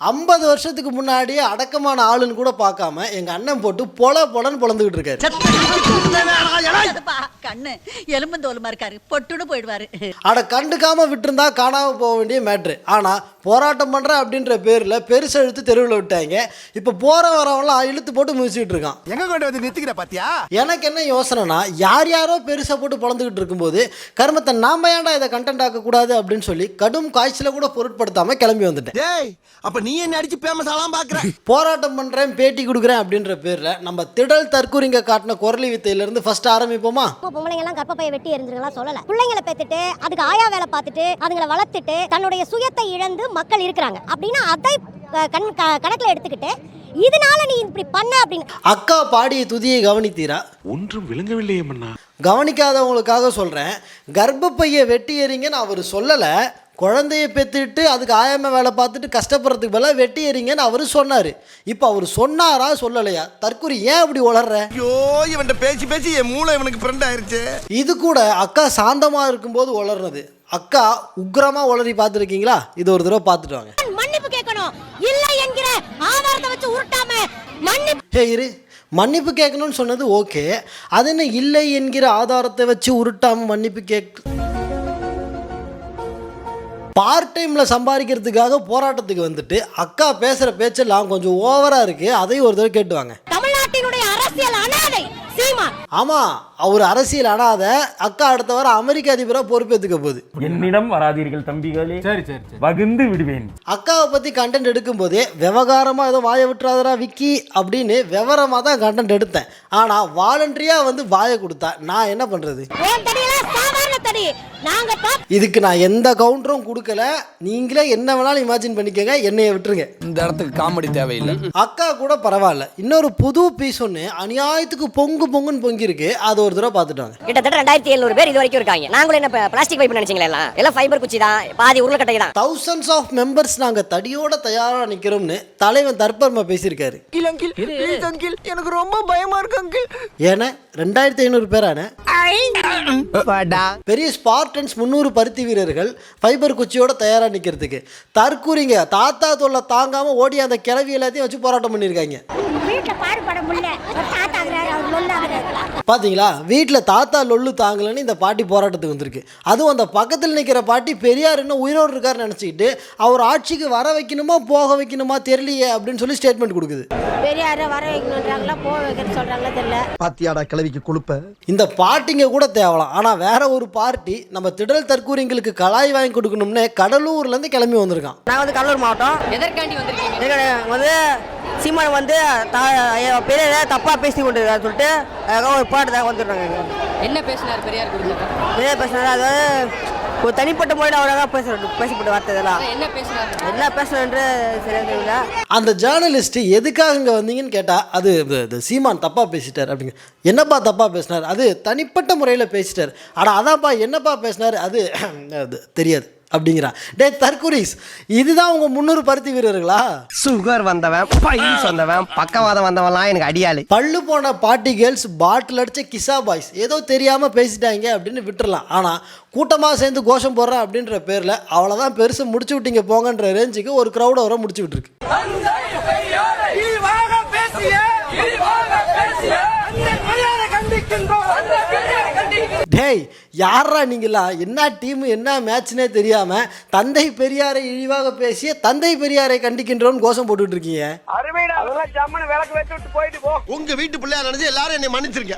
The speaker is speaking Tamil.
ஐம்பது வருஷத்துக்கு முன்னாடி அடக்கமான ஆளுன்னு கூட பார்க்காம எங்க அண்ணன் போட்டு பொல பொலன்னு பொழந்துகிட்டு இருக்காரு. கண்ணு எலும்பு தோலுமா இருக்காரு. பொட்டுன்னு போயிடுவாரு. அட கண்டுக்காம விட்டுருந்தா காணாம போக வேண்டிய மேட்ரு. ஆனா போராட்டம் பண்றேன் அப்படின்ற பேர்ல பெருசு இழுத்து தெருவில் விட்டாங்க. இப்ப போற வரவங்களாம் இழுத்து போட்டு மிதிச்சிட்டு இருக்கான். எங்க கொண்டு வந்து நிறுத்திக்கிற பாத்தியா? எனக்கு என்ன யோசனைனா யார் யாரோ பெருசா போட்டு பொழந்துக்கிட்டு இருக்கும்போது கர்மத்தை நாம ஏன்டா இதை கண்டென்ட் ஆக்கக்கூடாது அப்படின்னு சொல்லி கடும் காய்ச்சல கூட பொருட்படுத்தாம கிளம்பி வந்துட்டேன். டேய் அப்ப நீ என்ன அடிச்சு பேமஸ் ஆலாம் பாக்குற? போராட்டம் பண்றேன் பேட்டி கொடுக்குறேன் அப்படின்ற பேர்ல நம்ம திடல் தற்கூரிங்க காட்டின குரலி வித்தையில இருந்து ஃபர்ஸ்ட் ஆரம்பிப்போமா? பொம்பளைங்க எல்லாம் கர்ப்பப்பையை வெட்டி எரிஞ்சிருக்கலாம் சொல்லல. பிள்ளைங்களை பெத்துட்டு அதுக்கு ஆயா வேலை பார்த்துட்டு அதுங்களை வளர்த்துட்டு தன்னுடைய சுயத்தை இழந்து மக்கள் இருக்கிறாங்க. அப்படின்னா அதை கண் க- கணக்குல எடுத்துக்கிட்டு இதனால நீ இப்படி பண்ண அப்படின்னு. அக்கா பாடிய துதியை கவனித்தீரா? ஒன்றும் விளங்கவில்லையே மன்னா. கவனிக்காதவங்களுக்காக சொல்கிறேன் கர்ப்பப்பையை வெட்டி எறிங்கன்னு அவர் சொல்லலை. குழந்தைய பெற்றுட்டு அதுக்கு ஆயாம வேலை பார்த்துட்டு கஷ்டப்படுறதுக்கு பதிலாக வெட்டி எறிங்கன்னு அவர் சொன்னார். இப்போ அவர் சொன்னாரா சொல்லலையா? தற்கொலை ஏன் அப்படி உளர்ற? ஐயோ இவன்ட்ட பேசி பேசி என் மூளை இவனுக்கு ஃப்ரெண்ட் ஆயிருச்சு. இது கூட அக்கா சாந்தமாக இருக்கும்போது உளர்றது. அக்கா உக்கிரமாக உளறி பார்த்துருக்கீங்களா? இது ஒரு தடவை பார்த்துட்டு வாங்க. மன்னிப்பு கேட்கணும். இல்லை என்கிற ஆதாரத்தை வச்சு உருட்டாம மன்னிப்பு இரு. மன்னிப்பு கேட்கணும்னு சொன்னது ஓகே. அது என்ன இல்லை என்கிற ஆதாரத்தை வச்சு உருட்டாமல் மன்னிப்பு கேக் பார்ட் டைமில் சம்பாதிக்கிறதுக்காக போராட்டத்துக்கு வந்துட்டு அக்கா பேசுகிற பேச்செல்லாம் கொஞ்சம் ஓவராக இருக்குது அதையும் ஒரு தடவை கேட்டுவாங்க தமிழ்நாட்டினுடைய அரசியல் அனாதை ஆமாம் அவர் அரசியல் அனாத. அக்கா அடுத்த வாரம் அமெரிக்க அதிபராக பொறுப்பேற்றுக்க போகுது. என்னிடம் வராதீர்கள் தம்பிகளே. சரி சரி வகுந்து விடுவேன். அக்காவை பற்றி கண்டென்ட் எடுக்கும்போதே விவகாரமாக ஏதோ வாயை விட்டுறாதரா விக்கி அப்படின்னு விவரமாக தான் கண்டென்ட் எடுத்தேன். ஆனால் வாலண்டரியாக வந்து வாயை கொடுத்தா நான் என்ன பண்ணுறது தடி நாங்க இதுக்கு நான் எந்த கவுண்டரும் கொடுக்கல. நீங்களே என்ன வேணாலும் இமேஜின் பண்ணிக்கங்க என்னைய விட்டுருங்க. இந்த இடத்துக்கு காமெடி தேவையில்லை. அக்கா கூட பரவாயில்ல. இன்னொரு புது பீஸ் ஒன்று அநியாயத்துக்கு பொங்கு பொங்குன்னு பொங்கிருக்கு அதை ஒரு தடவை பார்த்துட்டு வாங்க. கிட்டத்தட்ட ரெண்டாயிரத்தி எழுநூறு பேர் இது வரைக்கும் இருக்காங்க. நாங்களும் என்ன பிளாஸ்டிக் பைப் நினைச்சீங்களா எல்லாம்? எல்லாம் ஃபைபர் குச்சி தான். பாதி உருளைக்கட்டை தான். தௌசண்ட்ஸ் ஆஃப் மெம்பர்ஸ் நாங்கள் தடியோட தயாராக நிற்கிறோம்னு தலைவன் தற்பர்மா பேசியிருக்காரு. எனக்கு ரொம்ப பயமா இருக்கு ஏன்னா ரெண்டாயிரத்தி ஐநூறு பேரான பெரிய ஸ்பார்டன்ஸ் முந்நூறு பருத்தி வீரர்கள் ஃபைபர் குச்சியோட தயாராக நிற்கிறதுக்கு தற்கூரிங்க தாத்தா தொல்லை தாங்காமல் ஓடி அந்த கிளவி எல்லாத்தையும் வச்சு போராட்டம் பண்ணியிருக்காங்க. பாத்தீங்களா? வீட்டில் தாத்தா லொல்லு தாங்கலன்னு இந்த பாட்டி போராட்டத்துக்கு வந்திருக்கு. அதுவும் அந்த பக்கத்தில் நிற்கிற பாட்டி பெரியார் இன்னும் உயிரோடு இருக்காருன்னு நினச்சிக்கிட்டு அவர் ஆட்சிக்கு வர வைக்கணுமா போக வைக்கணுமா தெரியலையே அப்படின்னு சொல்லி ஸ்டேட்மெண்ட் கொடுக்குது. பெரியார வர வைக்கணுன்றாங்களா போக வைக்கணும்னு சொல்றாங்களா தெரியல. பாத்தியாடா கிளவிக்கு கொழுப்ப? இந்த பார்ட்டிங்க கூட தேவலாம். ஆனால் வேற ஒரு பார்ட்டி நம்ம திடல் தற்கூரிங்களுக்கு கலாய் வாங்கி கொடுக்கணும்னு கடலூர்லேருந்து கிளம்பி வந்திருக்கான். நான் வந்து கடலூர் மாவட்டம். எதற்காண்டி வந்திருக்கீங்க? வந்து சீமான் வந்து பெரிய தப்பா பேசி கொண்டு இருக்காரு சொல்லிட்டு அதுக்காக ஒரு பாட்டுதான் வந்துடுறாங்க என்ன பேசினார் பெரியார் குறித்து பெரிய பேசுறது அதாவது ஒரு தனிப்பட்ட முறையில் அவராக பேச பேசப்பட்ட வார்த்தை இதெல்லாம். என்ன பேசினார்? என்ன பேசணுன்ற சரியா தெரியல. அந்த ஜேர்னலிஸ்ட் எதுக்காக இங்கே வந்தீங்கன்னு கேட்டால் அது இது- இது சீமான் தப்பாக பேசிட்டார் அப்படிங்க என்னப்பா தப்பாக பேசினார்? அது தனிப்பட்ட முறையில் பேசிட்டார். ஆனால் அதான்ப்பா என்னப்பா பேசினார்? அது தெரியாது. அப்படிங்கிறான் டே தற்குரீஸ் இதுதான் உங்கள் முந்நூறு பருத்தி வீரர்களா சுகர் வந்தவன் பைல்ஸ் வந்தவன் பக்கவாதம் வந்தவன்லாம் எனக்கு அடியாளு பல்லு போன பாட்டி கேர்ள்ஸ் பாட்டில் அடிச்ச கிசா பாய்ஸ் ஏதோ தெரியாமல் பேசிட்டாங்க அப்படின்னு விட்டுறலாம் ஆனால் கூட்டமாக சேர்ந்து கோஷம் போடுறேன் அப்படின்ற பேரில் அவ்வளோதான் பெருசு முடிச்சு விட்டீங்க போங்கன்ற ரேஞ்சுக்கு ஒரு க்ரௌடை வர முடிச்சு விட்டுருக்கு டேய் யாரா நீங்களா? என்ன டீம் என்ன மேட்ச்னே தெரியாம தந்தை பெரியாரை இழிவாக பேசிய தந்தை பெரியாரை கண்டிக்கின்றோன்னு கோஷம் போட்டுட்டு இருக்கீங்க. உங்க வீட்டு பிள்ளையா நினைச்சு எல்லாரும் என்னை மன்னிச்சிருக்க